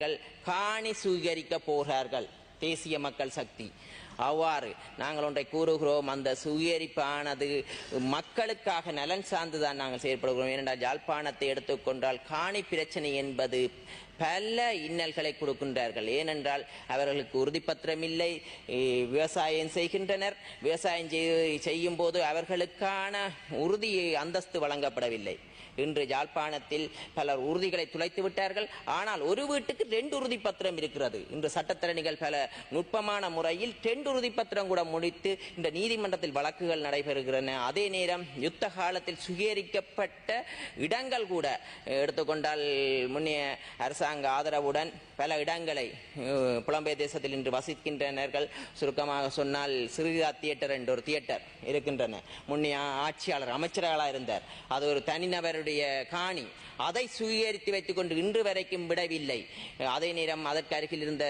காணி சுவீகரிக்க போகிறார்கள். தேசிய மக்கள் சக்தி. அவ்வாறு நாங்கள் ஒன்றை கூறுகிறோம் அந்த சுவீகரிப்பானது மக்களுக்காக நலன் சார்ந்துதான் நாங்கள் செயற்படுகிறோம். ஏனென்றால் யாழ்ப்பாணத்தை எடுத்துக்கொண்டால் காணி பிரச்சனை என்பது பல இன்னல்களை கொடுக்கின்றார்கள். ஏனென்றால் அவர்களுக்கு உறுதிப்பத்திரம் இல்லை விவசாயம் செய்கின்றனர். விவசாயம் செய்யும் போது அவர்களுக்கான உறுதி அந்தஸ்து வழங்கப்படவில்லை. இன்று யாழ்ப்பாணத்தில் பலர் உறுதிகளை துளைத்து விட்டார்கள். ஆனால் ஒரு வீட்டுக்கு ரெண்டு உறுதி பத்திரம் இருக்கிறது. இன்று சட்டத்திறனிகள் பல நுட்பமான முறையில் ரெண்டு உறுதி பத்திரம் கூட முடித்து இந்த நீதிமன்றத்தில் வழக்குகள் நடைபெறுகின்றன. அதே நேரம் யுத்த காலத்தில் சுகீகரிக்கப்பட்ட இடங்கள் கூட எடுத்துக்கொண்டால் முன்னைய அரசாங்க ஆதரவுடன் பல இடங்களை புலம்பெயர் தேசத்தில் இன்று வசிக்கின்றனர்கள் சுருக்கமாக சொன்னால் சிறுகா தியேட்டர் என்ற ஒரு தியேட்டர் இருக்கின்றன. முன்னே ஆட்சியாளர் அமைச்சர்களாக இருந்தார். அது ஒரு தனிநபருடைய காணி. அதை சுவீகரித்து வைத்துக் கொண்டு இன்று வரைக்கும் விடவில்லை. அதே நேரம் அதற்கு அருகில் இருந்த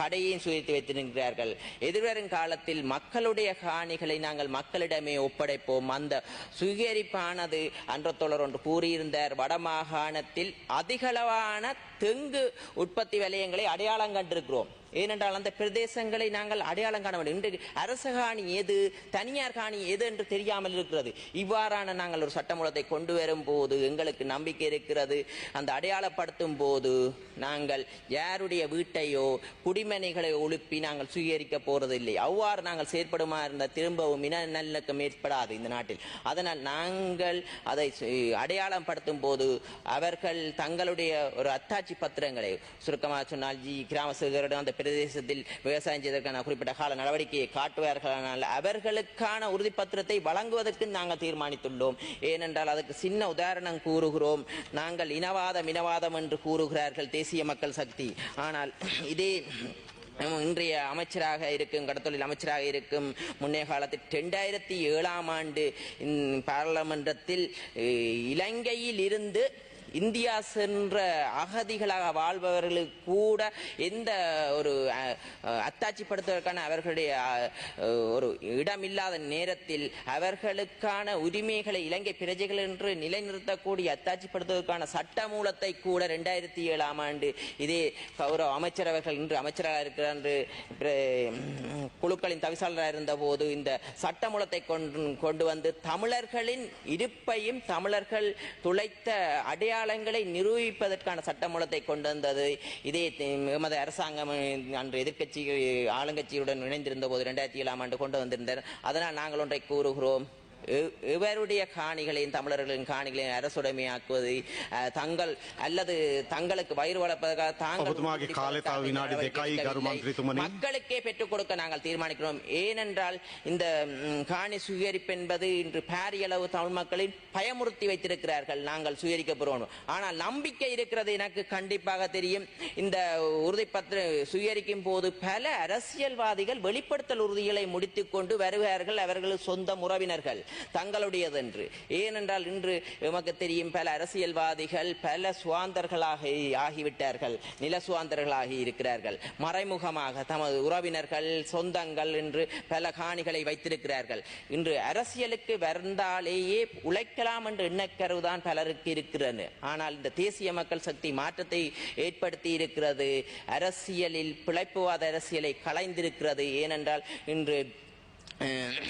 கடையையும் சுவீகரித்து வைத்திருக்கிறார்கள். எதிர்வரும் காலத்தில் மக்களுடைய காணிகளை நாங்கள் மக்களிடமே ஒப்படைப்போம். அந்த சுவீகரிப்பானது அன்றத்தோழர் ஒன்று கூறியிருந்தார். வடமாகாணத்தில் அதிகளவான தெங்கு உற்பத்தி வலயங்களை அடையாளம் கண்டிருக்கிறோம். ஏனென்றால் அந்த பிரதேசங்களை நாங்கள் அடையாளம் காண வேண்டும். இன்று அரச காணி எது தனியார் காணி எது என்று தெரியாமல் இருக்கிறது. இவ்வாறான நாங்கள் ஒரு சட்டமூலத்தை கொண்டு வரும் போது எங்களுக்கு நம்பிக்கை இருக்கிறது. அந்த அடையாளப்படுத்தும் போது நாங்கள் யாருடைய வீட்டையோ குடிமனைகளை ஒழுப்பி நாங்கள் சுயரிக்க போறதில்லை. அவ்வாறு நாங்கள் செயற்படுமா இருந்த திரும்பவும் இன நல்லக்கம் ஏற்படாது இந்த நாட்டில். அதனால் நாங்கள் அதை சு- அடையாளம் படுத்தும் போது அவர்கள் தங்களுடைய ஒரு அத்தாட்சி பத்திரங்களை சுருக்கமாக சொன்னால் ஜி கிராம சேகரிடம் அந்த பிரதேசத்தில் விவசாயம் செய்வதற்கான குறிப்பிட்ட கால நடவடிக்கையை காட்டுவார்களானால் அவர்களுக்கான உறுதிப்பத்திரத்தை வழங்குவதற்கு நாங்கள் தீர்மானித்துள்ளோம். ஏனென்றால் அதுக்கு சின்ன உதாரணம் கூறுகிறோம். நாங்கள் இனவாதம் இனவாதம் என்று கூறுகிறார்கள் தேசிய மக்கள் சக்தி. ஆனால் இதே இன்றைய அமைச்சராக இருக்கும் கடத்தொழில் அமைச்சராக இருக்கும் முன்னைய காலத்தில் ரெண்டாயிரத்தி ஏழாம் ஆண்டு பாராளுமன்றத்தில் இலங்கையில் இருந்து இந்தியா சென்ற அகதிகளாக வாழ்பவர்களுக்கு கூட எந்த ஒரு அத்தாட்சிப்படுத்துவதற்கான அவர்களுடைய ஒரு இடமில்லாத நேரத்தில் அவர்களுக்கான உரிமைகளை இலங்கை பிரஜைகள் என்று நிலைநிறுத்தக்கூடிய அத்தாட்சிப்படுத்துவதற்கான சட்ட மூலத்தை கூட ரெண்டாயிரத்தி ஏழாம் ஆண்டு இதே கௌரவ அமைச்சர் அவர்கள் இன்று அமைச்சராக இருக்கிறார் என்று பிர- குழுக்களின் தவிசாளராக இருந்த போது இந்த சட்ட மூலத்தை கொண்டு கொண்டு வந்து தமிழர்களின் இருப்பையும் தமிழர்கள் துளைத்த அடையாள அடையாளங்களை நிரூபிப்பதற்கான சட்டமூலத்தை கொண்டு வந்தது இதே எமது அரசாங்கம் அன்று எதிர்க்கட்சி ஆளுங்கட்சியுடன் இணைந்திருந்த போது இரண்டாயிரத்தி ஏழாம் ஆண்டு கொண்டு வந்திருந்தார். அதனால் நாங்கள் ஒன்றை கூறுகிறோம். இவருடைய காணிகளையும் தமிழர்களின் காணிகளையும் அரசுடைமையாக்குவது தங்கள் அல்லது தங்களுக்கு வயிறு வளர்ப்பதற்காக தாங்கள் மக்களுக்கே பெற்றுக் கொடுக்க நாங்கள் தீர்மானிக்கிறோம். ஏனென்றால் இந்த காணி சுயரிப்பு என்பது இன்று பாரியளவு தமிழ் மக்களின் பயமுறுத்தி வைத்திருக்கிறார்கள். நாங்கள் சுயரிக்க ஆனால் நம்பிக்கை இருக்கிறது எனக்கு கண்டிப்பாக தெரியும். இந்த உறுதிப்பத்திர சுயரிக்கும் போது பல அரசியல்வாதிகள் வெளிப்படுத்தல் உறுதிகளை முடித்துக்கொண்டு வருகிறார்கள். அவர்கள் சொந்த உறவினர்கள். தங்களுடையதென்று. ஏனென்றால் இன்று எமக்கு தெரியும் பல அரசியல்வாதிகள் பல சுவாந்தர்களாக ஆகிவிட்டார்கள் நில சுவாந்தர்களாகி இருக்கிறார்கள். மறைமுகமாக தமது உறவினர்கள் சொந்தங்கள் என்று பல காணிகளை வைத்திருக்கிறார்கள். இன்று அரசியலுக்கு வந்தாலேயே உழைக்கலாம் என்று எண்ணக்கருவுதான் பலருக்கு இருக்கிறது. ஆனால் இந்த தேசிய மக்கள் சக்தி மாற்றத்தை ஏற்படுத்தி இருக்கிறது. அரசியலில் பிழைப்புவாத அரசியலை களைந்திருக்கிறது ஏனென்றால் இன்று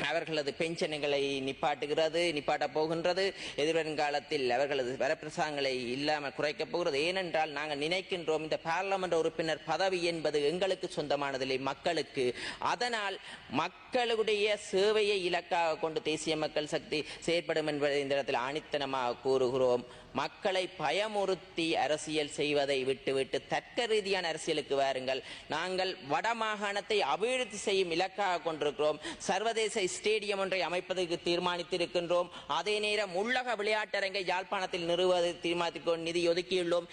அவர்களது பென்ஷன்களை நிப்பாட்டுகிறது நிப்பாட்ட போகின்றது. எதிர்வருங்காலத்தில் அவர்களது வரப்பிரசாங்களை இல்லாமல் குறைக்கப் போகிறது. ஏனென்றால் நாங்கள் நினைக்கின்றோம் இந்த பாராளுமன்ற உறுப்பினர் பதவி என்பது எங்களுக்கு சொந்தமானதில்லை மக்களுக்கு. அதனால் மக்களுடைய சேவையை இலக்காக கொண்டு தேசிய மக்கள் சக்தி செயற்படும் என்பதை இந்த இடத்தில் ஆணித்தனமாக கூறுகிறோம். மக்களை பயமுறுத்தி அரசியல் செய்வதை விட்டுவிட்டு தர்க்க ரீதியான அரசியலுக்கு வாருங்கள். நாங்கள் வடமாகாணத்தை அபிவிருத்தி செய்யும் இலக்காக கொண்டிருக்கிறோம். சர்வதேச ஸ்டேடியம் ஒன்றை அமைப்பதற்கு தீர்மானித்திருக்கின்றோம். அதே நேரம் உள்ளக விளையாட்டரங்கை யாழ்ப்பாணத்தில் நிறுவதை தீர்மானித்துக் நிதி ஒதுக்கியுள்ளோம்.